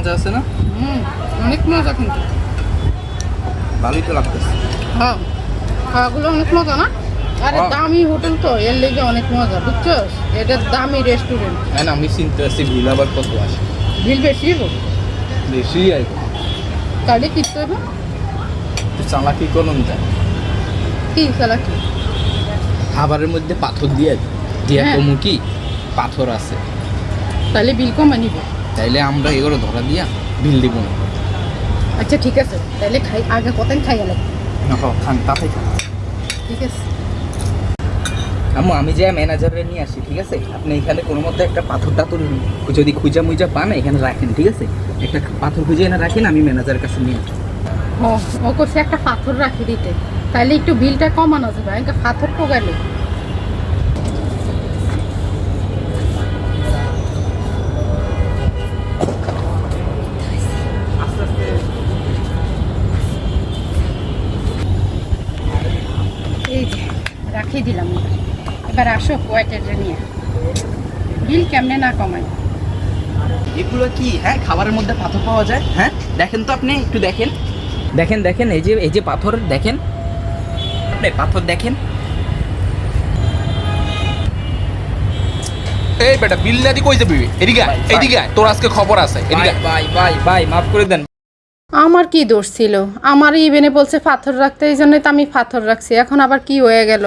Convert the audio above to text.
মজা আছে না? হুম অনেক মজা কিন্তু। ভালোই তো লাগতেছে। হ্যাঁ খাওয়াগুলো অনেক মজা না? আরে হ্যাঁ। দামি হোটেল তো এর লেগে অনেক মজা বুঝছ এটা দামি রেস্টুরেন্ট হ্যাঁ আমি চিনতে আসছি বিল আবার কত আসে। বিল বেশি বেশি কি। তাহলে কি করব তো চালাকি করুন যায় কি সালা কি খাবারের মধ্যে পাথর দিয়ে দিয়ে হ্যাঁ। কমু কি? পাথর আছে। তাহলে বিল কমে নিবে। তাইলে আমরা এগুলো ধরা দিয়া বিল দিব না। আচ্ছা ঠিক আছে। তাহলে খাই আগে কতদিন খাই গেল না খান তাতে খান। ঠিক আছে। আম্মু আমি যে ম্যানেজারে নিয়ে আসি ঠিক আছে? আপনি এখানে কোনো মধ্যে একটা পাথর টাথর যদি খুঁজা মুজা পান এখানে রাখেন ঠিক আছে? একটা পাথর খুঁজে এনে রাখেন আমি ম্যানেজারের কাছে নিয়ে আসি। ও ও করছে একটা পাথর রাখি দিতে। তাহলে একটু বিলটা কমানো যাবে একটা পাথর পোগাইলো। রাখিয়ে দিলাম। এবার আসো ওয়াইটার নিয়ে। বিল কেমনে না কমায়? এগুলো কি? হ্যাঁ খাবারের মধ্যে পাথর পাওয়া যায়। হ্যাঁ দেখেন তো আপনি একটু দেখেন। দেখেন দেখেন এই যে এই যে পাথর দেখেন। আপনি পাথর দেখেন। এই বেটা বিল্লাদি কই যাবি? এদিকে। এদিকে তোর আজকে খবর আছে এদিকে আয়। ভাই ভাই ভাই মাফ করে দেন। আমার কি দোষ ছিল? আমার ইভেনে বলছে পাথর রাখতে এই জন্যই তো আমি পাথর রাখছি। এখন আবার কি হয়ে গেল?